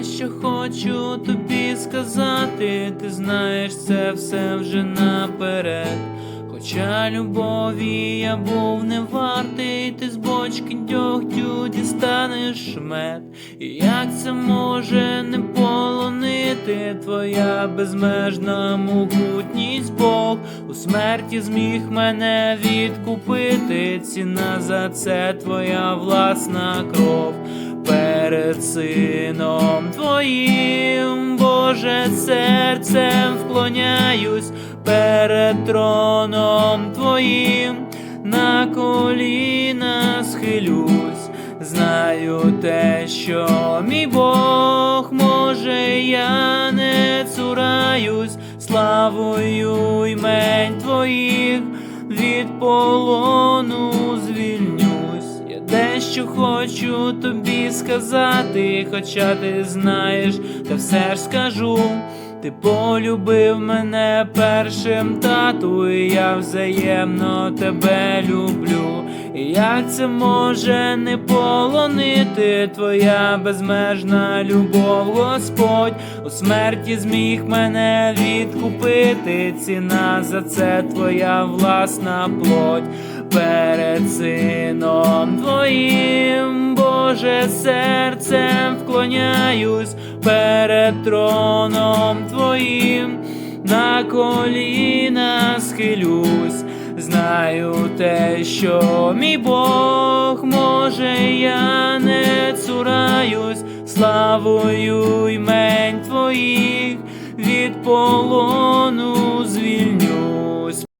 дещо хочу тобі сказати, ти знаєш це все вже наперед. Хоча любові я був не вартий, ти з бочки дьогтю дістанеш мед. І як це може не полонити твоя безмежна могутність Бог у смерті зміг мене відкупити. Ціна за це твоя власна кров. Перед сином твоїм, Боже, серцем вклоняюсь перед троном твоїм, на коліна схилюсь, знаю те, що мій Бог може, я не цураюсь, славою ймень твоїх від полону. Дещо хочу тобі сказати, хоча ти знаєш, та все ж скажу. Ти полюбив мене першим тату, і я взаємно тебе люблю. І як це може не полонити твоя безмежна любов, Господь у смерті зміг мене відкупити. Ціна за це твоя власна плоть перед сином твоїм, Боже, серцем вклоняюсь перед троном твоїм, на коліна схилюсь, знаю те, що мій Бог може, я не цураюсь, славою ймень твоїх від полону